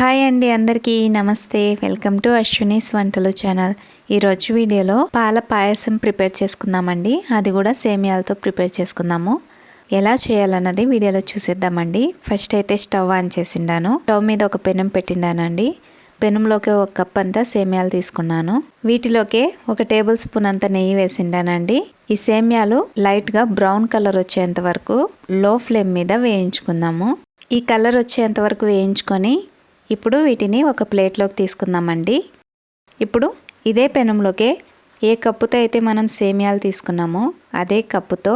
Hi అండి అందరికీ నమస్తే. వెల్కమ్ టు అశ్వినీస్ వంటలు ఛానల్. ఈరోజు వీడియోలో పాల పాయసం ప్రిపేర్ చేసుకుందామండి. అది కూడా సేమియాలతో ప్రిపేర్ చేసుకుందాము. ఎలా చేయాలన్నది వీడియోలో చూసేద్దామండి. ఫస్ట్ అయితే స్టవ్ ఆన్ చేసిండాను. స్టవ్ మీద ఒక పెనం పెట్టిండానండి. పెనంలోకి ఒక కప్ అంతా సేమియాలు తీసుకున్నాను. వీటిలోకే ఒక టేబుల్ స్పూన్ అంత నెయ్యి వేసిండానండి. ఈ సేమియాలు లైట్గా బ్రౌన్ కలర్ వచ్చేంత వరకు లో ఫ్లేమ్ మీద వేయించుకుందాము. ఈ కలర్ వచ్చేంత వరకు వేయించుకొని ఇప్పుడు వీటిని ఒక ప్లేట్లోకి తీసుకుందామండి. ఇప్పుడు ఇదే పెనంలోకే ఏ కప్పుతో అయితే మనం సేమియాలు తీసుకున్నామో అదే కప్పుతో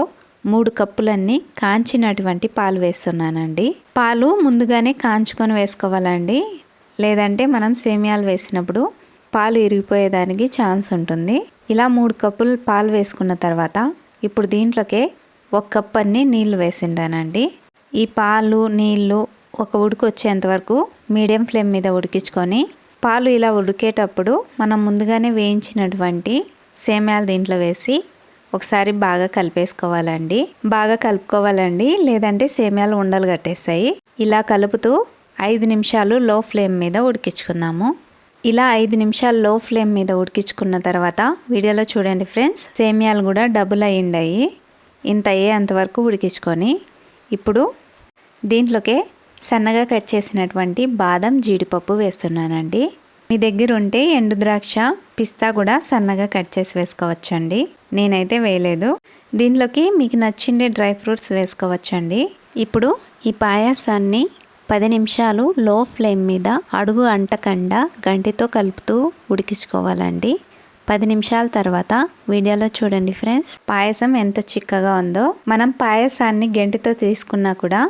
మూడు కప్పులన్నీ కాంచినటువంటి పాలు వేస్తున్నానండి. పాలు ముందుగానే కాంచుకొని వేసుకోవాలండి. లేదంటే మనం సేమియాలు వేసినప్పుడు పాలు ఇరిగిపోయేదానికి ఛాన్స్ ఉంటుంది. ఇలా మూడు కప్పులు పాలు వేసుకున్న తర్వాత ఇప్పుడు దీంట్లోకే ఒక కప్పు అన్ని నీళ్ళు వేసిండానండి. ఈ పాలు నీళ్ళు ఒక ఉడుకు వచ్చేంత వరకు మీడియం ఫ్లేమ్ మీద ఉడికించుకొని పాలు ఇలా ఉడికేటప్పుడు మనం ముందుగానే వేయించినటువంటి సేమ్యాలు దీంట్లో వేసి ఒకసారి బాగా కలిపేసుకోవాలండి. బాగా కలుపుకోవాలండి. లేదంటే సేమ్యాలు ఉండలు కట్టేస్తాయి. ఇలా కలుపుతూ ఐదు నిమిషాలు లో ఫ్లేమ్ మీద ఉడికించుకుందాము. ఇలా ఐదు నిమిషాలు లో ఫ్లేమ్ మీద ఉడికించుకున్న తర్వాత వీడియోలో చూడండి ఫ్రెండ్స్ సేమ్యాలు కూడా డబుల్ అయ్యిండాయి. ఇంత అయ్యేంతవరకు ఉడికించుకొని ఇప్పుడు దీంట్లోకే సన్నగా కట్ చేసినటువంటి బాదం జీడిపప్పు వేస్తున్నానండి. మీ దగ్గర ఉంటే ఎండు ద్రాక్ష పిస్తా కూడా సన్నగా కట్ చేసి వేసుకోవచ్చండి. నేనైతే వేయలేదు. దీంట్లోకి మీకు నచ్చిండే డ్రై ఫ్రూట్స్ వేసుకోవచ్చండి. ఇప్పుడు ఈ పాయాసాన్ని పది నిమిషాలు లో ఫ్లేమ్ మీద అడుగు అంటకుండా గంటితో కలుపుతూ ఉడికించుకోవాలండి. పది నిమిషాల తర్వాత వీడియోలో చూడండి ఫ్రెండ్స్ పాయసం ఎంత చిక్కగా ఉందో. మనం పాయసాన్ని గంటితో తీసుకున్నా కూడా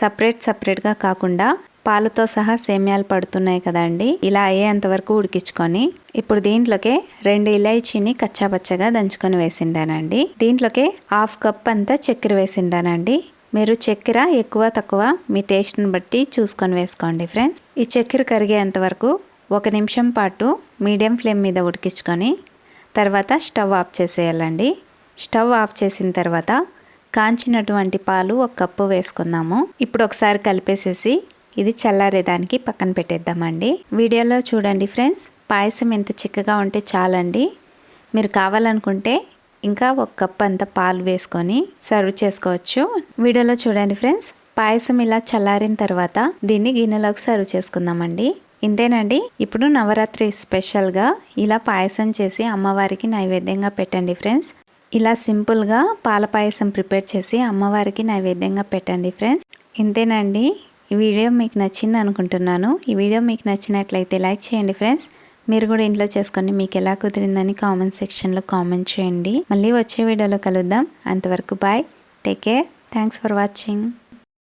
సపరేట్ సపరేట్గా కాకుండా పాలతో సహా సేమ్యాలు పడుతున్నాయి కదండి. ఇలా అయ్యేంత వరకు ఉడికించుకొని ఇప్పుడు దీంట్లోకే రెండు ఇలాచీని కచ్చాపచ్చగా దంచుకొని వేసిండానండి. దీంట్లోకే హాఫ్ కప్ అంతా చక్కెర వేసిండానండి. మీరు చక్కెర ఎక్కువ తక్కువ మీ టేస్ట్ని బట్టి చూసుకొని వేసుకోండి ఫ్రెండ్స్. ఈ చక్కెర కరిగేంత వరకు ఒక నిమిషం పాటు మీడియం ఫ్లేమ్ మీద ఉడికించుకొని తర్వాత స్టవ్ ఆఫ్ చేసేయాలండి. స్టవ్ ఆఫ్ చేసిన తర్వాత కాంచినటువంటి పాలు ఒక కప్పు వేసుకుందాము. ఇప్పుడు ఒకసారి కలిపేసేసి ఇది చల్లారేదానికి పక్కన పెట్టేద్దామండి. వీడియోలో చూడండి ఫ్రెండ్స్ పాయసం ఎంత చిక్కగా ఉంటే చాలండి. మీరు కావాలనుకుంటే ఇంకా ఒక కప్ అంత పాలు వేసుకొని సర్వ్ చేసుకోవచ్చు. వీడియోలో చూడండి ఫ్రెండ్స్ పాయసం ఇలా చల్లారిన తర్వాత దీన్ని గిన్నెలోకి సర్వ్ చేసుకుందామండి. ఇంతేనండి ఇప్పుడు నవరాత్రి స్పెషల్గా ఇలా పాయసం చేసి అమ్మవారికి నైవేద్యంగా పెట్టండి ఫ్రెండ్స్. ఇలా సింపుల్గా పాల పాయసం ప్రిపేర్ చేసి అమ్మవారికి నైవేద్యంగా పెట్టండి ఫ్రెండ్స్. ఇంతేనండి. ఈ వీడియో మీకు నచ్చింది అనుకుంటున్నాను. ఈ వీడియో మీకు నచ్చినట్లయితే లైక్ చేయండి ఫ్రెండ్స్. మీరు కూడా ఇంట్లో చేసుకొని మీకు ఎలా కుదిరిందని కామెంట్ సెక్షన్లో కామెంట్ చేయండి. మళ్ళీ వచ్చే వీడియోలో కలుద్దాం. అంతవరకు bye. Take care. Thanks for watching.